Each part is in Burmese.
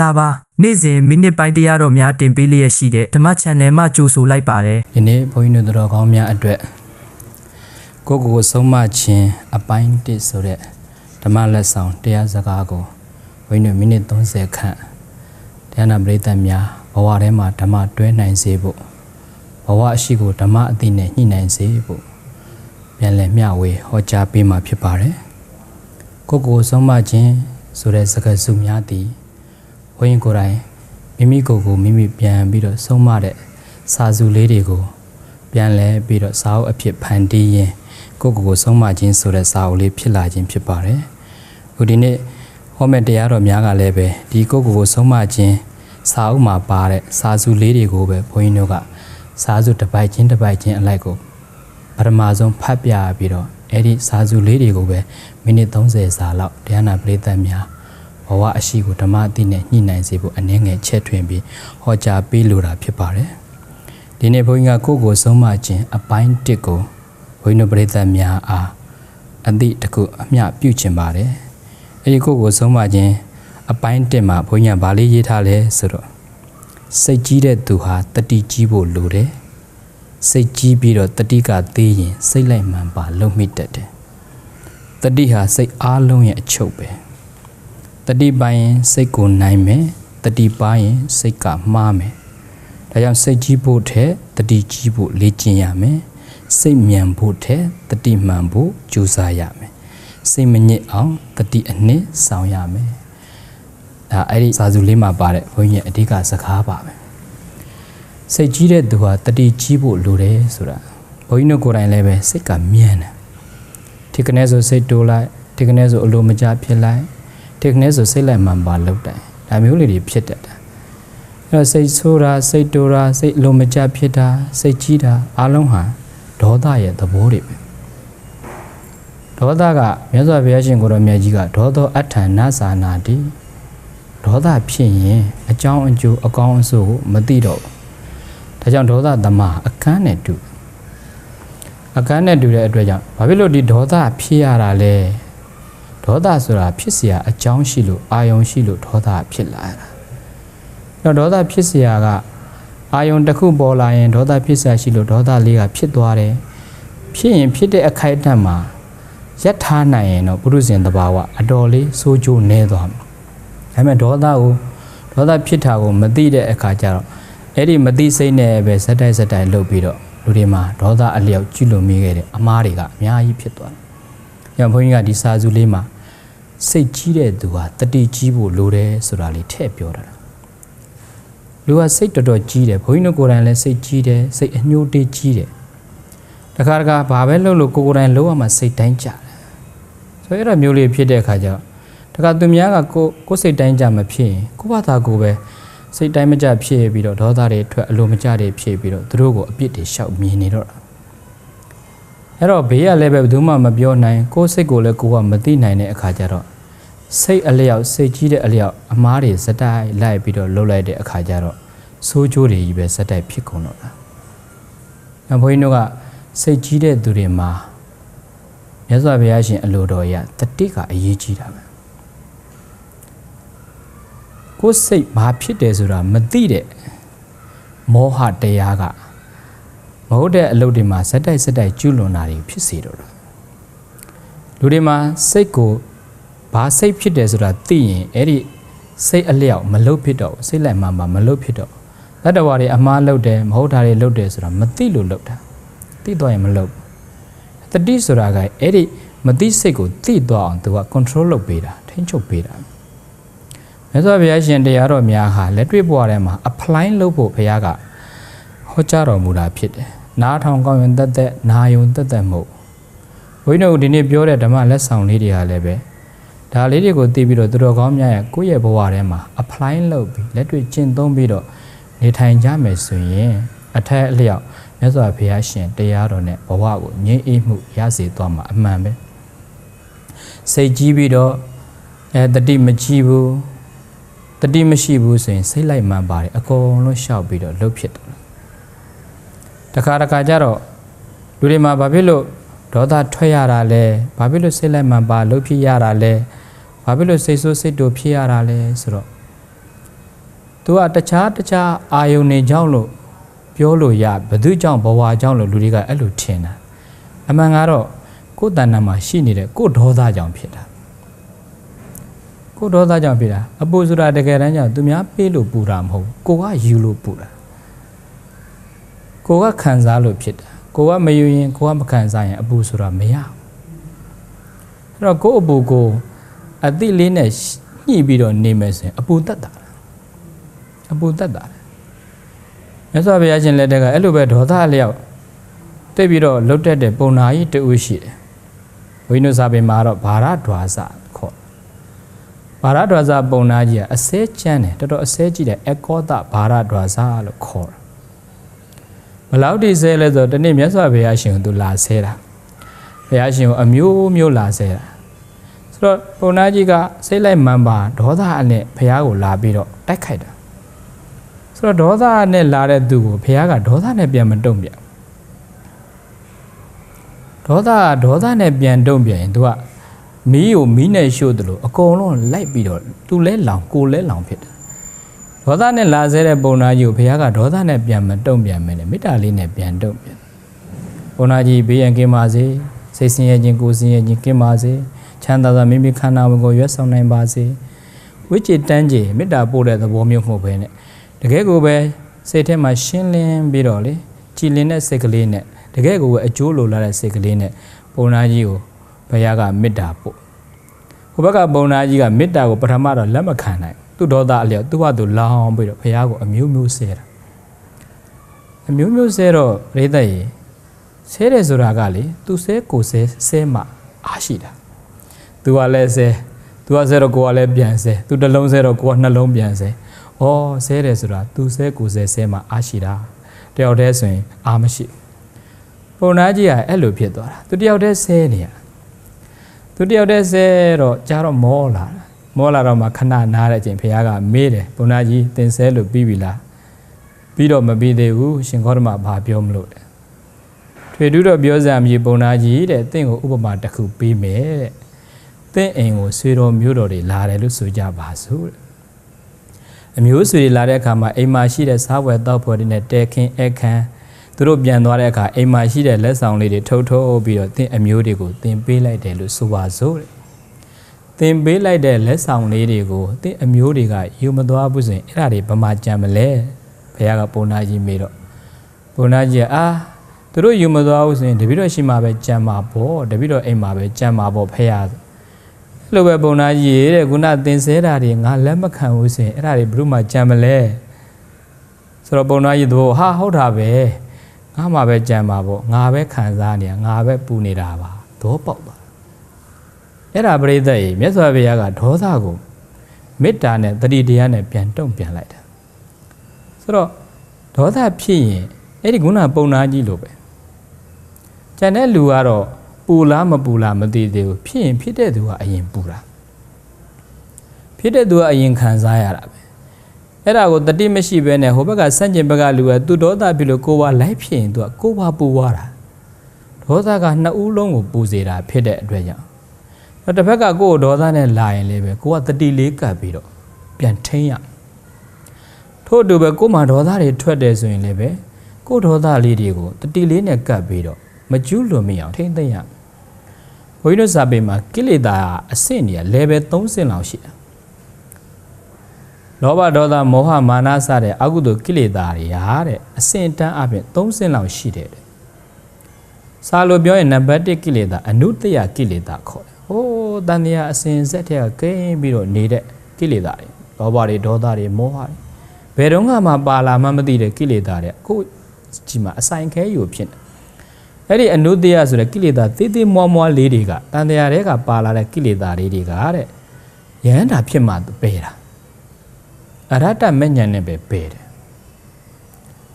လာပါနေ့စဉ်မိနစ်ပိုင်းတရားတော်များတင်ပေးလျက်ရှိတဲ့ဓမ္မ channel မှာကြိုဆိုလိုက်ပါတယ်ဒီနေ့ဘုန်းကြီးတို့တော်ကောင်းများအတွက်ကိုယ့်ကိုယ်ကိုဆုံးမခြင်းအပိုင်းတစ်ဆိုတဲ့ဓမ္မလက်ဆောင်တရားစကားကိုဘုန်းကြီးတို့မိနစ်30ခန့်တရားနာပရိသတ်များဘဝထဲမှာဓမ္မတွဲနိုင်စေဖို့ဘဝအရှိကိုဓမ္မအသိနဲ့ညှိနှိုင်းစေဖို့ပြန်လည်မျှဝေဟောကြားပေးမှာဖြစ်ပါတယ်ကိုယ့်ကိုယ်ဆုံးမခြင်းဆိုတဲ့စကားစုများသည် ဘုန်းကြီးကိုယ်တိုင်မိမိကိုယ်ကိုမိမိပြန်ပြီးတော့ဆုံးမတဲ့စာစုလေးတွေကိုပြန်လဲပြီးတော့စာအုပ်အဖြစ်ဖန်တီးရင်ကိုယ့်ကိုယ်ကိုဆုံးမခြင်းဆိုတဲ့စာအုပ်လေးဖြစ်လာခြင်းဖြစ်ပါတယ်။အခုဒီနေ့ဟောမဲ့တရားတော်များကလည်းပဲဒီကိုယ့်ကိုယ်ကိုဆုံးမခြင်းစာအုပ်မှာပါတဲ့စာစုလေးတွေကိုပဲဘုန်းကြီးတို့ကစာစုတစ်ပိုက်ချင်းတစ်ပိုက်ချင်းအလိုက်ကိုပထမဆုံးဖတ်ပြပြီးတော့အဲ့ဒီစာစုလေးတွေကိုပဲမိနစ်30စာလောက်တရားနာပရိသတ်များ ဘဝအရှိကိုဓမ္မအသိနဲ့ညှိနှိုင်းစေဖို့အနေငယ်ချက်ထွင်ပြီးဟောကြားပေးလိုတာဖြစ်ပါတယ်။ဒီနေ့ဘုန်းကြီးကကိုယ့်ကိုယ်ဆုံးမခြင်းအပိုင်းတစ်ကိုဘုန်းကြီးတို့ပရိသတ်များအားအသည့်တစ်ခုအမျှပြုခြင်းပါတယ်။အဲဒီကိုယ့်ကိုယ်ဆုံးမခြင်းအပိုင်းတစ်မှာဘုန်းကြီးကဗာလေးရေးထားလဲဆိုတော့စိတ်ကြီးတဲ့သူဟာတတိကြီးဖို့လိုတယ်။စိတ်ကြီးပြီးတော့တတိကသေးရင်စိတ်လိုက်မှန်ပါလုံမိတတ်တယ်။တတိဟာစိတ်အားလုံးရဲ့အချုပ်ပဲ။ တတိပိုင်းရင်စိတ်ကိုနိုင်မယ်။တတိပါရင်စိတ်ကမှားမယ်။ဒါကြောင့်စိတ်ကြီးဖို့ထက်တတိကြီးဖို့လေ့ကျင့်ရမယ်စိတ်မြန်ဖို့ထက်တတိမှန်ဖို့ကြိုးစားရမယ်စိတ်မညစ်အောင်တတိအနှစ်ဆောင်ရမယ်ဒါအဲ့ဒီစာစုလေးမှာပါတဲ့ဘုန်းကြီးရဲ့အဓိကစကားပါပဲစိတ်ကြီးတဲ့သူဟာတတိကြီးဖို့လိုတယ်ဆိုတာဘုန်းကြီးတို့ကိုယ်တိုင်လည်းပဲစိတ်ကမြန်တယ်ဒီကနေ့ဆိုစိတ်တိုးလိုက်ဒီကနေ့ဆိုအလိုမကျဖြစ်လိုက် ဒီကနေ့ဆိုစိတ်လိုက်မှန်ပါလောက်တယ်ဒါမျိုးလေးတွေဖြစ်တတ်တယ်အဲ့တော့စိတ်ဆိုးတာစိတ်တိုးတာစိတ်အလိုမကျဖြစ်တာစိတ်ကြီးတာအလုံးဟာဒေါသရဲ့သဘောတွေပဲဒေါသကမြတ်စွာဘုရားရှင်ကိုရောမြတ်ကြီးကဒေါသောအဋ္ဌာနသာနာတိဒေါသဖြစ်ရင်အကြောင်းအကျိုးအကောင်းအဆိုးကိုမသိတော့ဘူးဒါကြောင့်ဒေါသသမားအခန်းနဲ့တူအခန်းနဲ့တူတဲ့အတွက်ကြောင့်ဘာဖြစ်လို့ဒီဒေါသဖြစ်ရတာလဲ ဒေါသဆိုတာဖြစ်เสียအကြောင်းရှိလို့အာယုံရှိလို့ဒေါသဖြစ်လာတာ အဲ့တော့ဒေါသဖြစ်เสียကအာယုံတစ်ခုပေါ်လာရင်ဒေါသဖြစ်เสียရှိလို့ဒေါသလေးကဖြစ်သွားတယ်ဖြစ်ရင်ဖြစ်တဲ့အခိုက်အတန့်မှာရက်ထားနိုင်ရင်တော့ပုရုဇဉ်တဘာဝအတော်လေးစိုးကျိုးနေသွားမှာဒါပေမဲ့ဒေါသကိုဒေါသဖြစ်တာကိုမသိတဲ့အခါကျတော့အဲ့ဒီမသိစိတ်နဲ့ပဲဇက်တိုက်ဇက်တိုက်လုပ်ပြီးတော့လူတွေမှာဒေါသအလျောက်ကျွလွန်မိခဲ့တဲ့အမားတွေကအများကြီးဖြစ်သွားတယ်။ ညဘုန်းကြီးကဒီစာစုလေးမှာစိတ်ကြီးတဲ့သူဟာတတိကြီးဖို့လိုတယ်ဆိုတာလေးထည့်ပြောတာ။လူကစိတ်တော်တော်ကြီးတယ်ဘုန်းကြီးတို့ကိုယ်တိုင်လည်းစိတ်ကြီးတယ်စိတ်အညှိုးတေးကြီးတယ်တခါတခါဘာပဲလုပ်လို့ကိုယ်ကိုယ်တိုင်လုံးဝမှစိတ်တိုင်းကြတယ်ဆိုရတော့မျိုးလေးဖြစ်တဲ့အခါကျတော့တခါသူများကကိုကိုယ်စိတ်တိုင်းကြမဖြစ်ရင်ကိုယ့်ဘာသာကိုယ်ပဲစိတ်တိုင်းမကြဖြစ်ပြီးတော့ဒေါသတွေထွက်အလိုမကျတွေဖြစ်ပြီးတော့သူတို့ကိုအပြစ်တွေရှောက်မြင်နေတော့တာ အဲ့တော့ဘေးကလည်းပဲဘယ်သူမှမပြောနိုင်ကိုယ်စိတ်ကိုလည်းကိုယ်ကမသိနိုင်တဲ့အခါကျတော့စိတ်အလျောက်စိတ်ကြီးတဲ့အလျောက်အမားတွေစတိုက်လိုက်ပြီးတော့လှုပ်လိုက်တဲ့အခါကျတော့ဆိုးကျိုးတွေကြီးပဲစတိုက်ဖြစ်ကုန်တော့တာ။နောက်ဘုန်းကြီးတို့ကစိတ်ကြီးတဲ့သူတွေမှာမြတ်စွာဘုရားရှင်အလိုတော်ရတတိကအရေးကြီးတာပဲ။ကိုယ်စိတ်ဘာဖြစ်တယ်ဆိုတာမသိတဲ့မောဟတရားက မဟုတ်တဲ့အလုပ်တွေမှာစတိုက်စတိုက်ကျွလွန်တာတွေဖြစ်စေတော့တာ။လူတွေမှာစိတ်ကိုဘာစိတ်ဖြစ်တယ်ဆိုတာသိရင်အဲ့ဒီစိတ်အလျောက်မလုတ်ဖြစ်တော့ဘူးစိတ်လိုက်မှမှမလုတ်ဖြစ်တော့တတ္တဝါတွေအမှားလုတ်တယ်မဟုတ်တာတွေလုတ်တယ်ဆိုတာမသိလို့လုတ်တာသိတော့ရင်မလုတ်ဘူးတတိဆိုတာကအဲ့ဒီမသိစိတ်ကိုသိသွားအောင်သူက control လုပ်ပေးတာထိန်းချုပ်ပေးတာမြတ်စွာဘုရားရှင်တရားတော်များဟာလက်တွေ့ဘဝထဲမှာ apply လုပ်ဖို့ဘုရားကဟောကြားတော်မူတာဖြစ်တယ် နားထောင်ကောင်းရင်တက်တက်နာယုံတက်တက်မဟုတ်ဘုန်းကြီးတို့ဒီနေ့ပြောတဲ့ဓမ္မလက်ဆောင်လေးတွေဟာလည်းပဲဒါလေးတွေကိုသိပြီးတော့သူတော်ကောင်းများရဲ့ကိုယ့်ရဲ့ဘဝထဲမှာ apply လုပ်ပြီးလက်တွေ့ကျင့်သုံးပြီးတော့နေထိုင်ကြမယ်ဆိုရင်အထက်အလျောက်မြတ်စွာဘုရားရှင်တရားတော်နဲ့ဘဝကိုငြိမ်းအေးမှုရစေသွားမှာအမှန်ပဲစိတ်ကြီးပြီးတော့အဲတတိမကြီးဘူးတတိမရှိဘူးဆိုရင်စိတ်လိုက်မှန်ပါတယ်အကုန်လုံးရှောက်ပြီးတော့လှုပ်ဖြစ်တယ် တခါတခါကျတော့လူတွေမှာဘာဖြစ်လို့ဒေါသထွက်ရတာလဲဘာဖြစ်လို့စိတ်လိုက်မှန်ပါလှုပ်ဖြစ်ရတာလဲဘာဖြစ်လို့စိတ်ဆိုးစိတ်တူဖြစ်ရတာလဲဆိုတော့သူကတခြားတခြားအာယုန်တွေကြောင့်လို့ပြောလို့ရဘယ်သူကြောင့်ဘဝကြောင့်လို့လူတွေကအဲ့လိုထင်တာအမှန်ကတော့ကိုယ်တဏ္ဍာမှာရှိနေတဲ့ကိုယ်ဒေါသကြောင့်ဖြစ်တာကိုယ်ဒေါသကြောင့်ဖြစ်တာအပူဆိုတာတကယ်တမ်းကျသူများပေးလို့ပူတာမဟုတ်ဘူးကိုကယူလို့ပူတာ ကိုကခံစားလို့ဖြစ်တာကိုကမယူရင်ကိုကမခံစားရင်အပူဆိုတာမရဘူးအဲ့တော့ကိုယ့်အပူကိုအတိလေးနဲ့ညှိပြီးတော့နေမယ်ဆိုရင်အပူတက်တာအပူတက်တာမြတ်စွာဘုရားရှင်လက်ထက်ကအဲ့လိုပဲဒေါသအလျောက်တိတ်ပြီးတော့လှုပ်တက်တဲ့ပုံနာကြီးတူရှိတယ်ဝိနုစာပေမှာတော့ဘာရဒွါစခေါ်ဘာရဒွါစပုံနာကြီးကအစဲချမ်းတယ်တော်တော်အစဲကြည့်တယ်အကောတဘာရဒွါစလို့ခေါ်တာ ဘလောက်ဒီဆဲလဲဆိုတော့ဒီနေ့မြတ်စွာဘုရားရှင်ကိုသူလာဆဲတာဘုရားရှင်ကိုအမျိုးမျိုးလာဆဲတာဆိုတော့ပုံနာကြီးကစိတ်လိုက်မှန်ပါဒေါသအနဲ့ဘုရားကိုလာပြီးတော့တိုက်ခိုက်တာဆိုတော့ဒေါသနဲ့လာတဲ့သူကိုဘုရားကဒေါသနဲ့ပြန်မတုံ့ပြန်ဒေါသကဒေါသနဲ့ပြန်တုံ့ပြန်ရင် तू ကမီးကိုမီးနဲ့ရှို့တယ်လို့အကုန်လုံးလိုက်ပြီးတော့ तू လဲလောင်ကိုလဲလောင်ဖြစ်တယ် ဒေါသနဲ့လာဆဲတဲ့ပုံနာကြီးကိုဘုရားကဒေါသနဲ့ပြန်မတုံ့ပြန်မနဲ့မေတ္တာလေးနဲ့ပြန်တုံ့ပြန်ပုံနာကြီးဘေးရန်ကင်းပါစေစိတ်ဆင်းရဲခြင်းကိုယ်ဆင်းရဲခြင်းကင်းပါစေချမ်းသာစွာမိမိခန္ဓာဝင်ကိုရွတ်ဆောင်နိုင်ပါစေဝိจิตတန်းကြီးမေတ္တာပို့တဲ့သဘောမျိုးမဟုတ်ဘဲနဲ့တကယ်ကိုပဲစိတ်ထဲမှာရှင်းလင်းပြီးတော့လေကြည်လင်တဲ့စိတ်ကလေးနဲ့တကယ်ကိုပဲအကျိုးလိုလာတဲ့စိတ်ကလေးနဲ့ပုံနာကြီးကိုဘုရားကမေတ္တာပို့ဟိုဘက်ကပုံနာကြီးကမေတ္တာကိုပထမတော့လက်မခံနိုင် သူ့ဒေါသအလျောက်သူ့ဟာသူလောင်းပြီးတော့ဘုရားကိုအမျိုးမျိုးဆဲတာအမျိုးမျိုးဆဲတော့ရိသတ်ရေဆဲတယ်ဆိုတာကလေသူဆဲကိုဆဲဆဲမှအားရှိတာသူကလည်းဆဲသူကဆဲတော့ကိုကလည်းပြန်ဆဲသူတစ်လုံးဆဲတော့ကိုကနှလုံးပြန်ဆဲဩဆဲတယ်ဆိုတာသူဆဲကိုဆဲဆဲမှအားရှိတာတယောက်တည်းဆိုရင်အားမရှိပုံနာကြီးကအဲ့လိုဖြစ်သွားတာသူတယောက်တည်းဆဲနေရသူတယောက်တည်းဆဲတော့ကြားတော့မောလာတာ မောလာတော့မှခဏနားတဲ့အချိန်ဖခင်ကမေးတယ်ပုံနာကြီးတင်ဆဲလို့ပြီးပြီလားပြီးတော့မပြီးသေးဘူးရှင်ခေါရမဘာပြောမလို့လဲထွေတူးတော့ပြောစရာမြေပုံနာကြီးတဲ့တင့်ကိုဥပမာတစ်ခုပေးမယ်တဲ့တင့်အိမ်ကိုဆွေတော်မျိုးတော်တွေလာတယ်လို့ဆိုကြပါစို့တဲ့အမျိုးဆွေတွေလာတဲ့အခါမှာအိမ်မှာရှိတဲ့စားဝယ်တောက်ဖွယ်တွေနဲ့တဲခင်းအခန်းသူတို့ပြန်သွားတဲ့အခါအိမ်မှာရှိတဲ့လက်ဆောင်လေးတွေထုတ်ထုတ်ပြီးတော့တင့်အမျိုးတွေကိုတင်ပေးလိုက်တယ်လို့ဆိုပါစို့တဲ့ တင်ပေးလိုက်တဲ့လက်ဆောင်လေးတွေကိုတင့်အမျိုးတွေကယူမသွားဘူးဆိုရင်အဲ့ဒါတွေဘမှကြံမလဲဘုရားကပုံနာကြီးမေးတော့ပုံနာကြီးကအာသူတို့ယူမသွားဘူးဆိုရင်တပည့်တော်ရှိမှပဲကြံမှာပေါ့တပည့်တော်အိမ်မှာပဲကြံမှာပေါ့ဖះအဲ့လိုပဲပုံနာကြီးရေတဲ့ခုနသင်ဆဲတာတွေငါလက်မခံဘူးဆိုရင်အဲ့ဒါတွေဘယ်သူမှကြံမလဲဆိုတော့ပုံနာကြီးတို့ဟာဟုတ်တာပဲငါမှပဲကြံမှာပေါ့ငါပဲခံစားနေတာငါပဲပူနေတာပါသောပေါက်ပါ အဲ့ဒါပရိသတ်ရေမြတ်စွာဘုရားကဒေါသကိုမေတ္တာနဲ့တတိတရားနဲ့ပြန်တုံ့ပြန်လိုက်တာဆိုတော့ဒေါသဖြစ်ရင်အဲ့ဒီခုနပုံနာကြီးလိုပဲကျန်တဲ့လူကတော့ပူလားမပူလားမသိသေးဘူးဖြစ်ရင်ဖြစ်တဲ့သူကအရင်ပူတာဖြစ်တဲ့သူကအရင်ခံစားရတာပဲအဲ့ဒါကိုတတိမရှိဘဲနဲ့ဟိုဘက်ကစန့်ကျင်ဘက်ကလူကသူဒေါသဖြစ်လို့ကိုယ်ပါလိုက်ဖြစ်ရင်သူကကိုယ်ပါပူသွားတာဒေါသကနှစ်ဦးလုံးကိုပူစေတာဖြစ်တဲ့အတွက်ကြောင့် တော့တစ်ဖက်ကကိုယ်ဒေါသနဲ့လာရင်လည်းပဲကိုကတတိလေးကပ်ပြီးတော့ပြန်ထိန်ရထို့အတူပဲကိုယ်မှာဒေါသတွေထွက်တယ်ဆိုရင်လည်းပဲကိုယ်ဒေါသလေးတွေကိုတတိလေးနဲ့ကပ်ပြီးတော့မကျူးလွန်မိအောင်ထိမ့်သိမ့်ရဘုန်းကြီးတို့စာပေမှာကိလေသာအဆင့်တွေက level 3ဆင့်လောက်ရှိတယ်လောဘဒေါသမောဟမာနစတဲ့အကုသိုလ်ကိလေသာတွေဟာတဲ့အဆင့်တန်းအပြင်3ဆင့်လောက်ရှိတယ်တဲ့စာလိုပြောရင်နံပါတ်1ကိလေသာအနုတ္တယကိလေသာခေါ်တယ် ဟိုးတန်တရားအစဉ်ဆက်တဲ့ကကိန်းပြီးတော့နေတဲ့ကိလေသာတွေလောဘတွေဒေါသတွေမောဟတွေဘယ်တော့မှပါလာမှမသိတဲ့ကိလေသာတွေအခုဒီမှာအဆိုင်ခဲယူဖြစ်နေအဲ့ဒီအနုတ္တယဆိုတဲ့ကိလေသာသေးသေးမွားမွားလေးတွေကတန်တရားတွေကပါလာတဲ့ကိလေသာလေးတွေကတဲ့ယဟန္တာဖြစ်မှပယ်တာအရတ္တမဉ္ဇဉ်နဲ့ပဲပယ်တယ်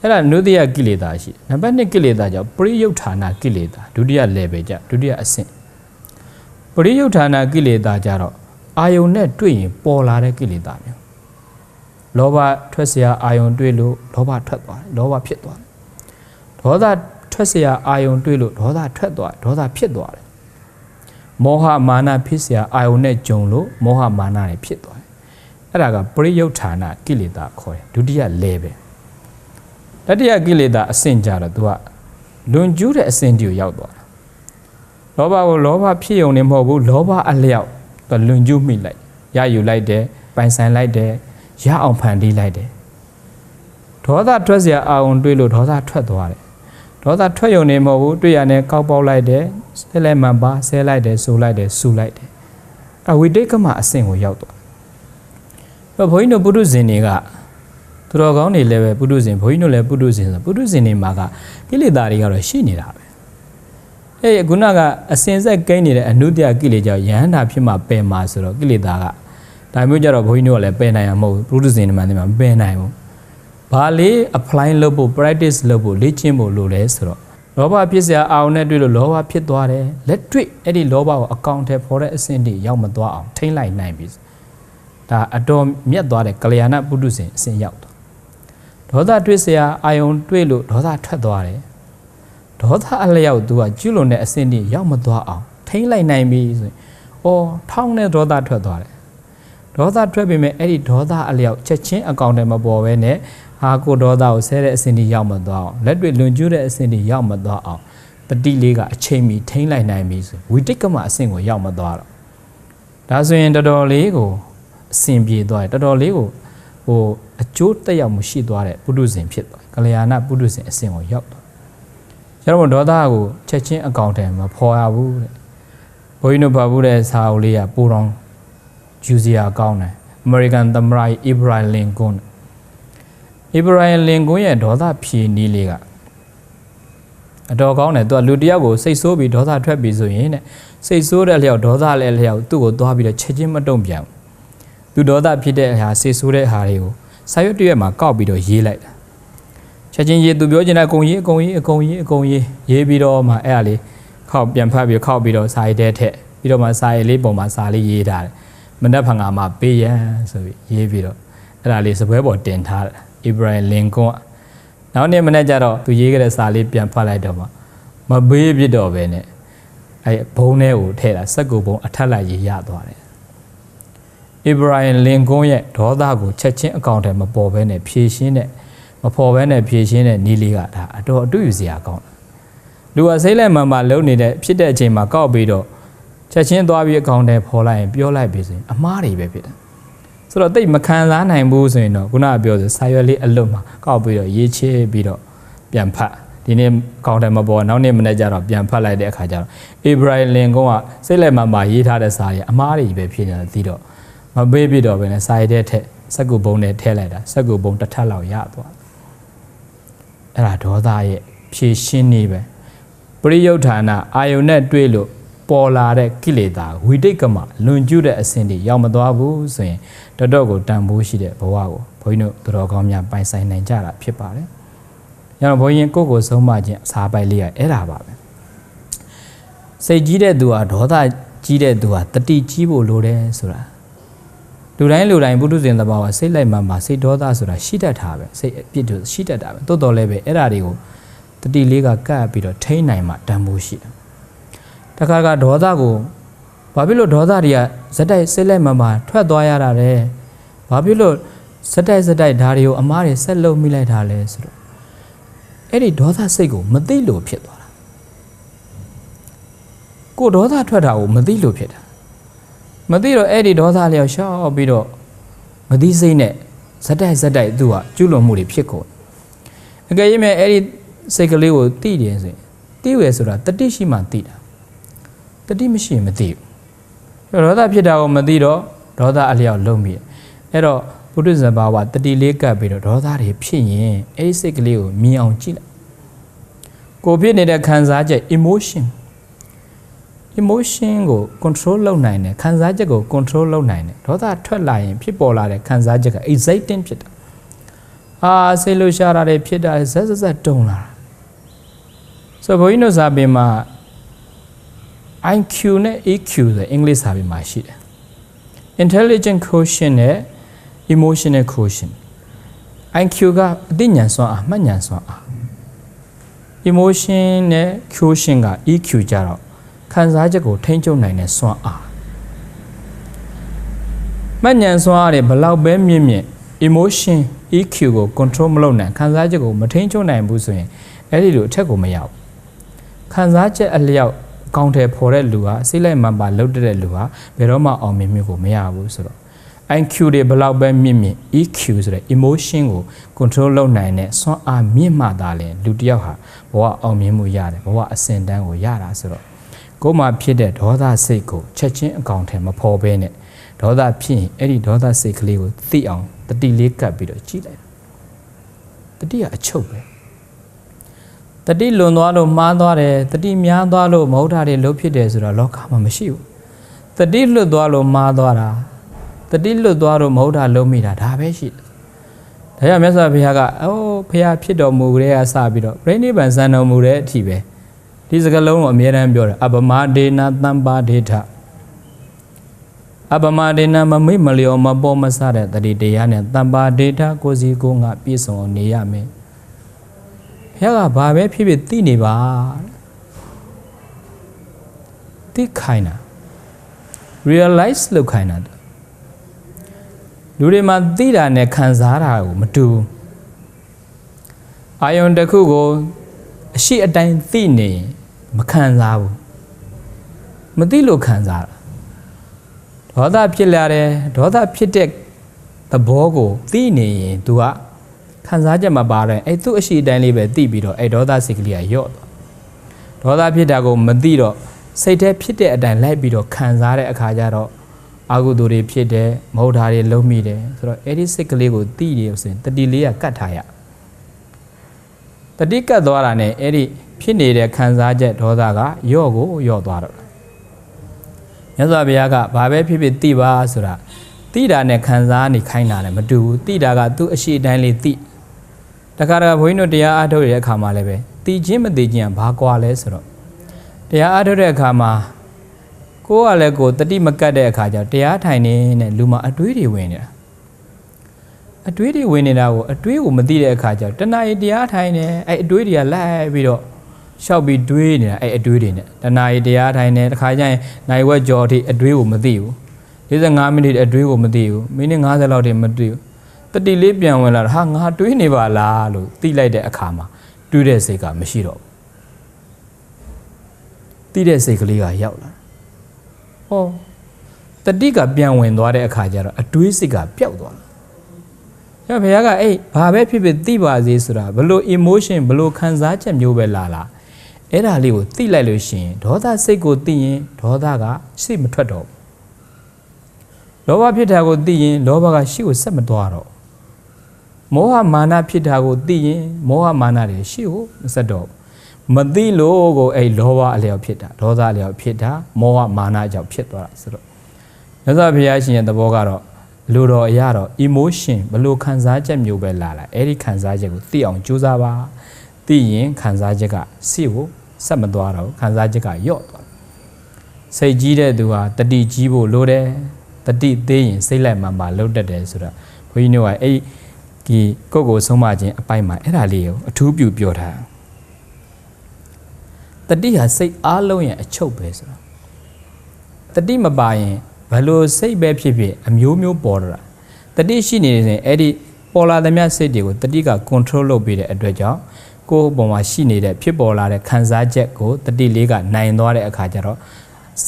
အဲ့ဒါနုတ္တယကိလေသာရှိနံပါတ်1ကိလေသာကြောင့်ပရိယုဌာနာကိလေသာဒုတိယ level ကြဒုတိယအဆင့် ပရိယုဌာနာကိလေသာကြတော့အာယုန်နဲ့တွေ့ရင်ပေါ်လာတဲ့ကိလေသာမျိုးလောဘထွက်เสียအာယုန်တွေ့လို့လောဘထွက်သွားတယ်လောဘဖြစ်သွားတယ်ဒေါသထွက်เสียအာယုန်တွေ့လို့ဒေါသထွက်သွားဒေါသဖြစ်သွားတယ်မောဟမာနဖြစ်เสียအာယုန်နဲ့ဂျုံလို့မောဟမာနတွေဖြစ်သွားတယ် အဲ့ဒါကပရိယုတ်ဌာနကိလေသာခေါ်တယ်ဒုတိယ level တတိယကိလေသာအဆင့်ကြတော့ तू ကလွန်ကျူးတဲ့အဆင့်တီကိုရောက်သွားတာ လောဘကိုလောဘဖြစ်ုံနေမဟုတ်ဘူးလောဘအလျောက်သူလွန်ကျူးမိလိုက်ရယူလိုက်တယ်ပိုင်ဆိုင်လိုက်တယ်ရအောင်ဖန်တီးလိုက်တယ်ဒေါသထွက်เสียအောင်တွေးလို့ဒေါသထွက်သွားတယ်ဒေါသထွက်ယုံနေမဟုတ်ဘူးတွေ့ရနေကောက်ပေါက်လိုက်တယ်ဆဲလိုက်မှန်ပါဆဲလိုက်တယ်ဆူလိုက်တယ်ဆူလိုက်တယ်အဝိတိတ်ကမအဆင့်ကိုရောက်သွားတယ်ဘုန်းကြီးတို့ပုထုဇဉ်တွေကသူတော်ကောင်းတွေလည်းပဲပုထုဇဉ်ဘုန်းကြီးတို့လည်းပုထုဇဉ်ဆိုပုထုဇဉ်တွေမှာကကိလေသာတွေကတော့ရှိနေတာပဲ အဲခုနကအစင်ဆက်ကိန်းနေတဲ့အနုတ္တယကိလေသာယဟန္တာဖြစ်မှပယ်မှာဆိုတော့ကိလေသာကဒါမျိုးကြတော့ဘုန်းကြီးတို့ကလည်းပယ်နိုင်ရမဟုတ်ဘူးပုထုဇဉ်တွေမှတည်းမှာပယ်နိုင်ဘူးဘာလေး apply လုပ်ဖို့ practice လုပ်ဖို့လေ့ကျင့်ဖို့လိုလဲဆိုတော့လောဘဖြစ်စရာအာရုံနဲ့တွေ့လို့လောဘဖြစ်သွားတယ်လက်တွေ့အဲ့ဒီလောဘကိုအကောင့်ထဲပေါ်တဲ့အဆင့်တွေရောက်မသွားအောင်ထိမ့်လိုက်နိုင်ပြီဒါအတော်မြတ်သွားတဲ့ကလျာဏပုထုဇဉ်အဆင့်ရောက်သွားဒေါသတွေ့စရာအာယုံတွေ့လို့ဒေါသထွက်သွားတယ် ဒေါသအလျောက်သူကကျွလွန်တဲ့အဆင့်တွေရောက်မသွားအောင်ထိမ့်လိုက်နိုင်ပြီဆိုရင်အော်ထောင်းတဲ့ဒေါသထွက်သွားတယ်ဒေါသထွက်ပေမဲ့အဲ့ဒီဒေါသအလျောက်ချက်ချင်းအကောင့်ထဲမှာပေါ်ပဲနဲ့ဟာကိုဒေါသကိုဆဲတဲ့အဆင့်တွေရောက်မသွားအောင်လက်တွေ့လွန်ကျူးတဲ့အဆင့်တွေရောက်မသွားအောင်တတိလေးကအချိန်မီထိမ့်လိုက်နိုင်ပြီဆိုဝိတိတ်ကမအဆင့်ကိုရောက်မသွားတော့ဒါဆိုရင်တော်တော်လေးကိုအဆင်ပြေသွားတယ်တော်တော်လေးကိုဟိုအကျိုးတက်ရောက်မှုရှိသွားတဲ့ပုထုဇဉ်ဖြစ်သွားတယ်ကလျာဏပုထုဇဉ်အဆင့်ကိုရောက်သွား ကျတော့ဒေါသကိုချက်ချင်းအကောင့်ထဲမှာဖော်ရဘူးတဲ့ဘုန်းကြီးတို့ပါဘူးတဲ့စာအုပ်လေးကပိုတော်ယူစီယာကောင်းတယ် American သမ္မတ Abraham Lincoln အဗရာဟင်လင်ကွန်းရဲ့ဒေါသဖြေနီးလေးကအတော်ကောင်းတယ်သူကလူတယောက်ကိုစိတ်ဆိုးပြီးဒေါသထွက်ပြီးဆိုရင်တဲ့စိတ်ဆိုးတဲ့လျောက်ဒေါသလည်းလျောက်သူ့ကိုသွားပြီးတော့ချက်ချင်းမတုံ့ပြန်ဘူးသူဒေါသဖြစ်တဲ့ဟာစိတ်ဆိုးတဲ့ဟာတွေကိုစာရွက်တရွက်မှာကောက်ပြီးတော့ရေးလိုက်တာ ချက်ချင်းရေးသူပြောချင်တဲ့အကုန်ရေးအကုန်ရေးအကုန်ရေးအကုန်ရေးရေးပြီးတော့မှအဲ့ဒါလေးခောက်ပြန်ဖတ်ပြီးခောက်ပြီးတော့စာရိုက်တဲ့ထက်ပြီးတော့မှစာရိုက်လေးပုံမှာစာလေးရေးထားတယ်မနှက်ဖန်ကမှာပေးရန်ဆိုပြီးရေးပြီးတော့အဲ့ဒါလေးစပွဲပေါ်တင်ထားတယ်အဗရာဟင်လင်ကွန်းနောက်နေ့မနေ့ကျတော့သူရေးခဲ့တဲ့စာလေးပြန်ဖတ်လိုက်တော့မှမဘေးပြစ်တော့ပဲနဲ့အဲဘုံထဲကိုထည့်တာစက်ကူဘုံအထက်လိုက်ရေးရသွားတယ်အဗရာဟင်လင်ကွန်းရဲ့ဒေါသကိုချက်ချင်းအကောင့်ထဲမပေါ်ဘဲနဲ့ဖြည့်ရှင်းတဲ့ မပေါ်ဘဲနဲ့ဖြည့်ရှင်းတဲ့နီးလေးကဒါအတော်အတူယူစရာကောင်းလူကစိတ်လက်မှန်မှလုံနေတဲ့ဖြစ်တဲ့အချိန်မှာကောက်ပြီးတော့ချက်ချင်းသွားပြီးအကောင့်ထဲပေါ်လိုက်ရင်ပြောလိုက်ပြီဆိုရင်အမားတွေပဲဖြစ်တယ်ဆိုတော့တိတ်မခံစားနိုင်ဘူးဆိုရင်တော့ခုနကပြောဆိုစာရွက်လေးအလွတ်မှာကောက်ပြီးတော့ရေးချေပြီးတော့ပြန်ဖတ်ဒီနေ့ကောင်တယ်မပေါ်နောက်နေ့မနေ့ကျတော့ပြန်ဖတ်လိုက်တဲ့အခါကျတော့အေဘရာဟင်လင်ကွန်းကစိတ်လက်မှမှာရေးထားတဲ့စာတွေအမားတွေပဲဖြစ်နေတာသိတော့မပေးပြတော့ဘဲနဲ့စာရတဲ့ထက်စက်ကူဘုံနဲ့ထဲလိုက်တာစက်ကူဘုံတစ်ထပ်လောက်ရသွား အဲ့ဒါဒေါသရဲ့ဖြည့်ရှင်းနေပဲပရိယုတ်ဌာနအာယုန်နဲ့တွေ့လို့ပေါ်လာတဲ့ကိလေသာဝိတိတ်ကမလွန်ကျူးတဲ့အဆင့်တွေရောက်မသွားဘူးဆိုရင်တော်တော်ကိုတန်ဖိုးရှိတဲ့ဘဝကိုဘုန်းကြီးတို့တော်ကောင်းများပိုင်ဆိုင်နိုင်ကြတာဖြစ်ပါတယ်။ညတော့ဘုန်းကြီးကိုယ့်ကိုယ်ဆုံးမခြင်းအစားပိုက်လေးကအဲ့ဒါပါပဲ။စိတ်ကြီးတဲ့သူဟာဒေါသကြီးတဲ့သူဟာတတိကြီးဖို့လိုတယ်ဆိုတာ လူတိုင်းလူတိုင်းပုထုဇဉ်သဘာဝစိတ်လိုက်မှမှစိတ်ဒေါသဆိုတာရှိတတ်တာပဲစိတ်အပြစ်တို့ရှိတတ်တာပဲတိုးတော်လည်းပဲအဲ့ဒါတွေကိုတတိလေးကကပ်ပြီးတော့ထိန်းနိုင်မှတန်ဖိုးရှိတယ်တခါကဒေါသကိုဘာဖြစ်လို့ဒေါသတွေကဇက်တိုက်စိတ်လိုက်မှမှထွက်သွားရတာလဲဘာဖြစ်လို့ဇက်တိုက်ဇက်တိုက်ဓာတွေကိုအမားတွေဆက်လုံမိလိုက်တာလဲဆိုတော့အဲ့ဒီဒေါသစိတ်ကိုမသိလို့ဖြစ်သွားတာကိုဒေါသထွက်တာကိုမသိလို့ဖြစ်တာ မသိတော့အဲ့ဒီဒေါသလျောက်ရှော့ပြီးတော့မသိစိတ်နဲ့ဇက်တိုက်ဇက်တိုက်သူကကျွလွန်မှုတွေဖြစ်ကုန်အကယ်၍မဲ့အဲ့ဒီစိတ်ကလေးကိုသိတယ်ဆိုရင်သိရဆိုတာတတိရှိမှသိတာတတိမရှိရင်မသိဘူးဒေါသဖြစ်တာကိုမသိတော့ဒေါသအလျောက်လုံးမိတယ်အဲ့တော့ဘုဒ္ဓဇံဘာဝတတိလေးကပ်ပြီးတော့ဒေါသတွေဖြစ်ရင်အဲ့ဒီစိတ်ကလေးကိုမြင်အောင်ကြည့်လိုက်ကိုဖြစ်နေတဲ့ခံစားချက် emotion emotion ကို control လုပ်နိုင်တယ်ခံစားချက်ကို control လုပ်နိုင်တယ်ဒေါသထွက်လာရင်ဖြစ်ပေါ်လာတဲ့ခံစားချက်က exciting ဖြစ်တာအာစိတ်လှရှားတာတွေဖြစ်တာဇက်ဇက်ဇက်တုံလာတာဆိုတော့ဘုန်းကြီးတို့စာပေမှာ IQ နဲ့ EQ ဆိုအင်္ဂလိပ်စာပေမှာရှိတယ် intelligent quotient နဲ့ emotional quotient IQ ကအသိဉာဏ်စွမ်းအားမှတ်ဉာဏ်စွမ်းအား emotion နဲ့ quotient က EQ ကြတော့ ခံစားချက်ကိုထိန်းချုပ်နိုင်တဲ့စွမ်းအားမမှတ်ဉာဏ်စွမ်းအားတွေဘလောက်ပဲမြင့်မြင့် emotion EQ ကို control မလုပ်နိုင်ခံစားချက်ကိုမထိန်းချုပ်နိုင်ဘူးဆိုရင်အဲ့ဒီလိုအထက်ကိုမရောက်ခံစားချက်အလျောက်ကောင်းတယ်ဖော်တဲ့လူဟာစိတ်လိုက်မှန်ပါလှုပ်တဲ့လူဟာဘယ်တော့မှအောင်မြင်မှုကိုမရဘူးဆိုတော့ IQ တွေဘလောက်ပဲမြင့်မြင့် EQ ဆိုတဲ့ emotion ကို control လုပ်နိုင်တဲ့စွမ်းအားမြင့်မှသာလေလူတစ်ယောက်ဟာဘဝအောင်မြင်မှုရတယ်ဘဝအစင်တန်းကိုရတာဆိုတော့ ကိုယ်မှာဖြစ်တဲ့ဒေါသစိတ်ကိုချက်ချင်းအကောင်ထဲမဖော်ဘဲနဲ့ဒေါသဖြစ်ရင်အဲ့ဒီဒေါသစိတ်ကလေးကိုသိအောင်တတိလေးကပ်ပြီးတော့ကြည့်လိုက်တတိကအချုပ်ပဲတတိလွန်သွားလို့မှားသွားတယ်တတိများသွားလို့မဟုတ်တာတွေလုံးဖြစ်တယ်ဆိုတော့လောကမှာမရှိဘူးတတိလွတ်သွားလို့မှားသွားတာတတိလွတ်သွားလို့မဟုတ်တာလုံးမိတာဒါပဲရှိတယ်ဒါကြောင့်မြတ်စွာဘုရားကအိုးဘုရားဖြစ်တော်မူကြတဲ့ကစပြီးတော့ပြိဋိဘံစံတော်မူတဲ့အထိပဲ ဒီစကားလုံးကိုအမြဲတမ်းပြောတယ်အပမဒေနာတမ္ပါဒေထအပမဒေနာမမိတ်မလျော်မပေါ်မဆတဲ့တတိတရားနဲ့တမ္ပါဒေထကိုစီကိုငါပြည့်စုံအောင်နေရမယ်ဘုရားကဘာပဲဖြစ်ဖြစ်သိနေပါသိခိုင်းတာ realize လုပ်ခိုင်းတာလူတွေမှာသိတာနဲ့ခံစားတာကိုမတူဘူးအာယုံတစ်ခုကို အရှိအတိုင်းသိနေရင်မခံစားဘူးမသိလို့ခံစားတာဒေါသဖြစ်လာတယ်ဒေါသဖြစ်တဲ့သဘောကိုသိနေရင် तू ကခံစားချက်မပါတော့အဲ့သူ့အရှိအတိုင်းလေးပဲသိပြီးတော့အဲ့ဒေါသစိတ်ကလေးကယော့သွားဒေါသဖြစ်တာကိုမသိတော့စိတ်ထဲဖြစ်တဲ့အတိုင်းလိုက်ပြီးတော့ခံစားတဲ့အခါကျတော့အာဟုသူတွေဖြစ်တယ်မဟုတ်တာတွေလုံးမိတယ်ဆိုတော့အဲ့ဒီစိတ်ကလေးကိုသိရဆိုရင်တတိလေးကကတ်ထားရ တတိကတ်သွားတာ ਨੇ အဲ့ဒီဖြစ်နေတဲ့ခံစားချက်ဒေါသကယော့ကိုယော့သွားတော့မြတ်စွာဘုရားကဘာပဲဖြစ်ဖြစ်သိပါဆိုတာသိတာနဲ့ခံစားနေခိုင်းတာလည်းမတူဘူးသိတာကသူ့အရှိတိုင်းလေးသိတခါတခါဘုန်းကြီးတို့တရားအားထုတ်ရတဲ့အခါမှာလည်းပဲသိချင်းမသိချင်းကဘာကွာလဲဆိုတော့တရားအားထုတ်တဲ့အခါမှာကိုကလည်းကိုတတိမကတ်တဲ့အခါကျတရားထိုင်နေတဲ့လူမှာအတွေးတွေဝင်နေတာ အတွေးတွေဝင်နေတာကိုအတွေးကိုမသိတဲ့အခါကျတဏှာရီတရားထိုင်နေအဲ့အတွေးတွေကလိုက်ပြီးတော့ရှောက်ပြီးတွေးနေတာအဲ့အတွေးတွေနဲ့တဏှာရီတရားထိုင်နေတစ်ခါကျရင်နိုင်ဝက်ကြော်အထိအတွေးကိုမသိဘူး45မိနစ်အတွေးကိုမသိဘူးမိနစ်50လောက်တည်းမသိဘူးတတိလေးပြန်ဝင်လာတာဟာငါတွေးနေပါလားလို့သိလိုက်တဲ့အခါမှာတွေးတဲ့စိတ်ကမရှိတော့ဘူးသိတဲ့စိတ်ကလေးကရောက်လာဟောတတိကပြန်ဝင်သွားတဲ့အခါကျတော့အတွေးစိတ်ကပျောက်သွားတ ယ်။ဘုရားကအေးဘာပဲဖြစ်ဖြစ်သိပါစေဆိုတာဘလို့ emotion ဘလို့ခံစားချက်မျိုးပဲလာလာအဲ့ဒါလေးကိုသိလိုက်လို့ရှိရင်ဒေါသစိတ်ကိုသိရင်ဒေါသကစိတ်မထွက်တော့ဘူး။လောဘဖြစ်တာကိုသိရင်လောဘကရှေ့ကိုဆက်မသွားတော့မောဟမာနဖြစ်တာကိုသိရင်မောဟမာနတွေရှေ့ကိုမဆက်တော့မသိလို့ကိုအဲ့လောဘအလျောက်ဖြစ်တာဒေါသအလျောက်ဖြစ်တာမောဟမာနကြောင့်ဖြစ်သွားတာဆိုတော့မြတ်စွာဘုရားရှင်ရဲ့သဘောကတော့ လူတော်အရာတော့ emotion ဘလို့ခံစားချက်မျိုးပဲလာလာအဲ့ဒီခံစားချက်ကိုသိအောင်ကြိုးစားပါသိရင်ခံစားချက်ကစိတ်ကိုဆက်မသွားတော့ခံစားချက်ကယော့သွားစိတ်ကြီးတဲ့သူဟာတတိကြီးဖို့လိုတယ်တတိသေးရင်စိတ်လိုက်မှန်ပါလှုပ်တတ်တယ်ဆိုတော့ဘုန်းကြီးတို့ကအဲ့ဒီကိုယ့်ကိုဆုံးမခြင်းအပိုင်းမှာအဲ့ဒါလေးကိုအထူးပြုပြောထားတတိဟာစိတ်အားလုံးရဲ့အချုပ်ပဲဆိုတော့တတိမပါရင်ဘ လို့စိတ်ပဲဖြစ်ဖြစ်အမျိုးမျိုးပေါ်တော့တာတတိရှိနေရင်အဲ့ဒီပေါ်လာသမျှစိတ်တွေကိုတတိက control လုပ်ပေးတဲ့အတွက်ကြောင့်ကိုယ့်ဘုံမှာရှိနေတဲ့ဖြစ်ပေါ်လာတဲ့ခံစားချက်ကိုတတိလေးကနိုင်သွားတဲ့အခါကျတော့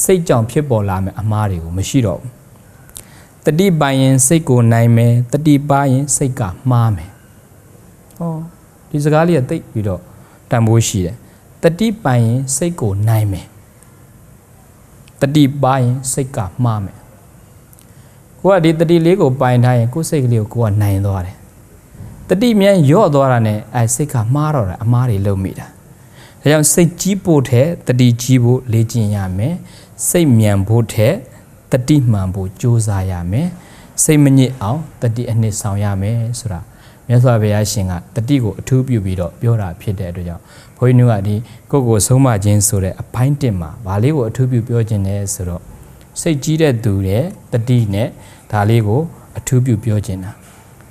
စိတ်ကြောင့်ဖြစ်ပေါ်လာမယ့်အမှားတွေကိုမရှိတော့ဘူးတတိပိုင်ရင်စိတ်ကိုနိုင်မယ်တတိပါရင်စိတ်ကမှားမယ်ဟောဒီစကားလေးကသိပြီးတော့တန်ဖိုးရှိတယ်တတိပိုင်ရင်စိတ်ကိုနိုင်မယ် တတိပါရင်စိတ်ကမှားမယ်ကိုကဒီတတိလေးကိုပိုင်ထားရင်ကိုယ်စိတ်ကလေးကိုကိုကနိုင်သွားတယ်တတိမြန်ရော့သွားတာနဲ့အဲစိတ်ကမှားတော့တာအမားတွေလုံးမိတာဒါကြောင့်စိတ်ကြီးဖို့ထက်တတိကြီးဖို့လေ့ကျင့်ရမယ်စိတ်မြန်ဖို့ထက်တတိမှန်ဖို့ကြိုးစားရမယ်စိတ်မညစ်အောင်တတိအနှစ်ဆောင်ရမယ်ဆိုတာမြတ်စွာဘုရားရှင်ကတတိကိုအထူးပြုပြီးတော့ပြောတာဖြစ်တဲ့အတွက်ကြောင့် ဘုန်းကြီးတို့ကဒီကိုယ့်ကိုဆုံးမခြင်းဆိုတဲ့အပိုင်းတင်မှာဗာလေးကိုအထူးပြုပြောခြင်းနဲ့ဆိုတော့စိတ်ကြီးတဲ့သူရဲ့တတိနဲ့ဒါလေးကိုအထူးပြုပြောခြင်းတာ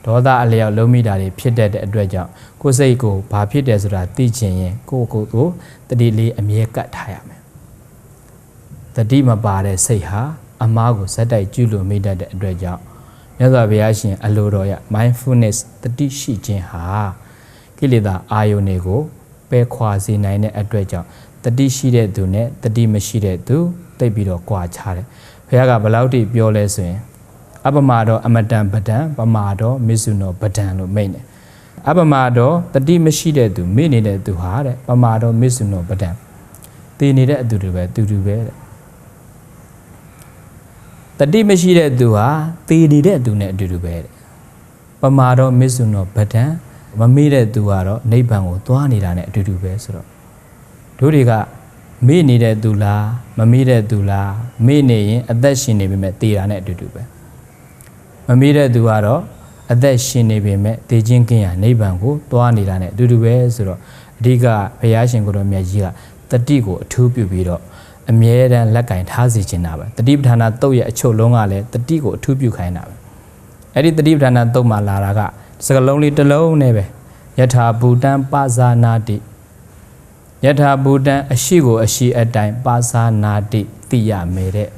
ဒေါသအလျောက်လုံးမိတာတွေဖြစ်တတ်တဲ့အတွက်ကြောင့်ကိုယ်စိတ်ကိုဘာဖြစ်တယ်ဆိုတာသိချင်ရင်ကိုယ့်ကိုယ်ကိုတတိလေးအမြဲကတ်ထားရမယ်တတိမပါတဲ့စိတ်ဟာအမားကိုဇက်တိုက်ကျุလို့မိတတ်တဲ့အတွက်ကြောင့်မြတ်စွာဘုရားရှင်အလိုတော်ရ mindfulness တတိရှိခြင်းဟာကိလေသာအာယုန်တွေကို ပယ်ခွာစေနိုင်တဲ့အတွက်ကြောင့်တတိရှိတဲ့သူနဲ့တတိမရှိတဲ့သူတိတ်ပြီးတော့ကြွာချတယ်ဘုရားကဘယ်လောက်ထိပြောလဲဆိုရင်အပမာတော့အမတန်ပဒံပမာတော့မစ္ဆုနောပဒံလို့မိန့်တယ်အပမာတော့တတိမရှိတဲ့သူမိနေတဲ့သူဟာတဲ့ပမာတော့မစ္ဆုနောပဒံတည်နေတဲ့အတူတူပဲတူတူပဲတဲ့တတိမရှိတဲ့သူဟာတည်နေတဲ့အတူနဲ့အတူတူပဲတဲ့ပမာတော့မစ္ဆုနောပဒံ မမေ့တဲ့သူကတော့နိဗ္ဗာန်ကိုသွားနေတာနဲ့အတူတူပဲဆိုတော့တို့တွေကမေ့နေတဲ့သူလားမမေ့တဲ့သူလားမေ့နေရင်အသက်ရှင်နေပေမဲ့တည်တာနဲ့အတူတူပဲမမေ့တဲ့သူကတော့အသက်ရှင်နေပေမဲ့တည်ခြင်းကင်းရာနိဗ္ဗာန်ကိုသွားနေတာနဲ့အတူတူပဲဆိုတော့အဓိကဘုရားရှင်ကိုယ်တော်မြတ်ကြီးကတတိကိုအထူးပြုပြီးတော့အမြဲတမ်းလက်ကင်ထားစီခြင်းတာပဲတတိပဋ္ဌာနာတုတ်ရဲ့အချုပ်လုံးကလည်းတတိကိုအထူးပြုခိုင်းတာပဲအဲ့ဒီတတိပဋ္ဌာနာတုတ်မှာလာတာက စကလုံးလေးတစ်လုံးနဲ့ပဲယထာဘူတံပဇာနာတိယထာဘူတံအရှိကိုအရှိအတိုင်းပါဇာနာတိသိရမယ်တဲ့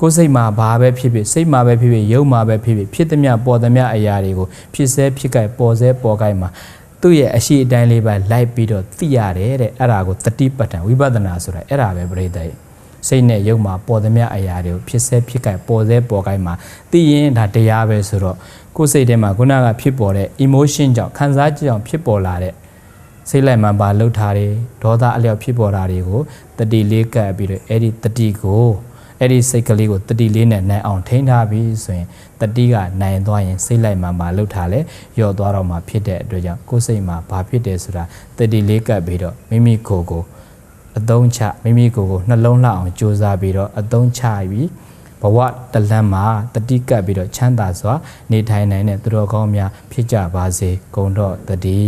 ကိုယ်စိတ်မှာဘာပဲဖြစ်ဖြစ်စိတ်မှာပဲဖြစ်ဖြစ်ယုံမှာပဲဖြစ်ဖြစ်ဖြစ်သမျှပေါ်သမျှအရာတွေကိုဖြစ်ဆဲဖြစ်ကြိုက်ပေါ်ဆဲပေါ်ကြိုက်မှာသူ့ရဲ့အရှိအတိုင်းလေးပဲလိုက်ပြီးတော့သိရတယ်တဲ့အဲ့ဒါကိုတတိပဋ္ဌာန်ဝိပဿနာဆိုတာအဲ့ဒါပဲပြိတ္တရဲ့ စိတ်နဲ့ယုံမှာပေါ်သမျှအရာတွေကိုဖြစ်ဆဲဖြစ်ကြိုက်ပေါ်ဆဲပေါ်ကြိုက်မှာသိရင်ဒါတရားပဲဆိုတော့ကိုယ်စိတ်ထဲမှာခုနကဖြစ်ပေါ်တဲ့ emotion ကြောင့်ခံစားချက်ကြောင့်ဖြစ်ပေါ်လာတဲ့စိတ်လိုက်မှန်ပါလှုပ်ထားတယ်ဒေါသအလျောက်ဖြစ်ပေါ်တာတွေကိုတတိလေးကပ်ပြီးတော့အဲ့ဒီတတိကိုအဲ့ဒီစိတ်ကလေးကိုတတိလေးနဲ့နိုင်အောင်ထိန်းထားပြီးဆိုရင်တတိကနိုင်သွားရင်စိတ်လိုက်မှန်ပါလှုပ်ထားလဲယော့သွားတော့မှဖြစ်တဲ့အတွက်ကြောင့်ကိုယ်စိတ်မှာဘာဖြစ်တယ်ဆိုတာတတိလေးကပ်ပြီးတော့မိမိကိုယ်ကို အသုံးချမိမိကိုယ်ကိုနှလုံးလှအောင်ကြိုးစားပြီးတော့အသုံးချပြီးဘဝတလန်းမှာတတိကပ်ပြီးတော့ချမ်းသာစွာ နေထိုင်နိုင်တဲ့သူတော်ကောင်းများဖြစ်ကြပါစေဂုံတော့တတိ